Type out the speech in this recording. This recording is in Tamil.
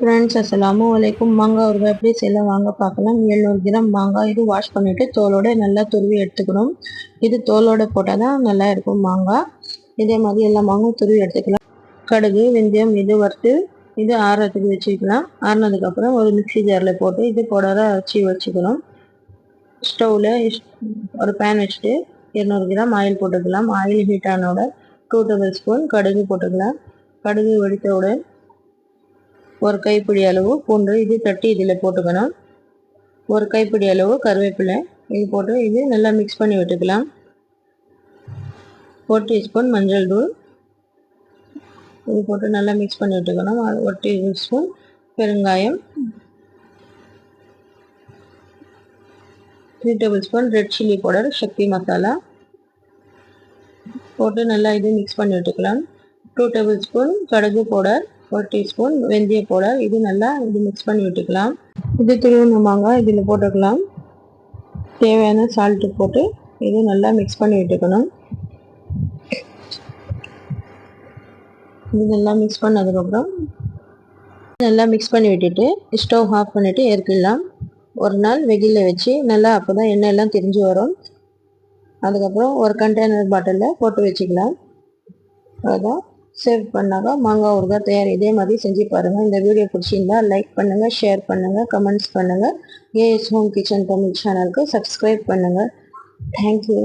ஃப்ரெண்ட்ஸ் அஸ்ஸலாமு வலைக்கும் மாங்காய் ஊறுகாய் எப்படி செய்யலாம் வாங்க பார்க்கலாம். எழுநூறு கிராம் மாங்காய் இது வாஷ் பண்ணிவிட்டு தோலோட நல்லா துருவி எடுத்துக்கணும். இது தோலோடு போட்டால் தான் நல்லா இருக்கும் மாங்காய். இதே மாதிரி எல்லா மாங்காயும் துருவி எடுத்துக்கலாம். கடுகு வெந்தயம் இது வறுத்து இது ஆறுறதுக்கு வச்சுக்கலாம். ஆறுனதுக்கப்புறம் ஒரு மிக்ஸி ஜாரில் போட்டு இது புடர அரைச்சி வச்சுக்கணும். ஸ்டவ்வில் ஒரு பேன் வச்சுட்டு இருநூறு கிராம் ஆயில் போட்டுக்கலாம். ஆயில் ஹீட் ஆனோட டூ டேபிள் ஸ்பூன் கடுகு போட்டுக்கலாம். கடுகு வெடித்தவுடன் ஒரு கைப்பிடி அளவு பூண்டு இது தட்டி இதில் போட்டுக்கணும். ஒரு கைப்பிடி அளவு கருவேப்பிலை இது போட்டு இது நல்லா மிக்ஸ் பண்ணி விட்டுக்கலாம். ஒரு டீஸ்பூன் மஞ்சள் தூள் இது போட்டு நல்லா மிக்ஸ் பண்ணி விட்டுக்கணும். ஒரு டீஸ்பூன் பெருங்காயம் three tablespoon red chilli powder Sakthi masala போட்டு நல்லா இது மிக்ஸ் பண்ணி விட்டுக்கலாம். டூ டேபிள் ஸ்பூன் கடுகு பவுடர் ஒரு டீஸ்பூன் வெந்தய பவுடர். இது நல்லா இது மிக்ஸ் பண்ணி விட்டுக்கலாம். இது துருவன மாங்காய் இதில் போட்டுக்கலாம். தேவையான சால்ட்டு போட்டு இது நல்லா மிக்ஸ் பண்ணி விட்டுக்கணும். இது நல்லா மிக்ஸ் பண்ணதுக்கப்புறம் நல்லா மிக்ஸ் பண்ணி விட்டுட்டு ஸ்டவ் ஆஃப் பண்ணிவிட்டு ஏற்கலாம் ஒரு நாள் வெயிலில் வச்சு நல்லா அப்போ தான் எண்ணெய் எல்லாம் திரிஞ்சு வரும். அதுக்கப்புறம் ஒரு கண்டெய்னர் பாட்டிலில் போட்டு வச்சுக்கலாம். அதுதான் சேவ் பண்ணாக்கா மாங்காய் ஊறுகாய் தயார். இதே மாதிரி செஞ்சு பாருங்கள் இந்த வீடியோ பிடிச்சிருந்தா லைக் பண்ணுங்கள் ஷேர் பண்ணுங்கள் கமெண்ட்ஸ் பண்ணுங்கள் ஏஎஸ் ஹோம் கிச்சன் தமிழ் சேனலுக்கு சப்ஸ்கிரைப் பண்ணுங்கள் தேங்க்யூ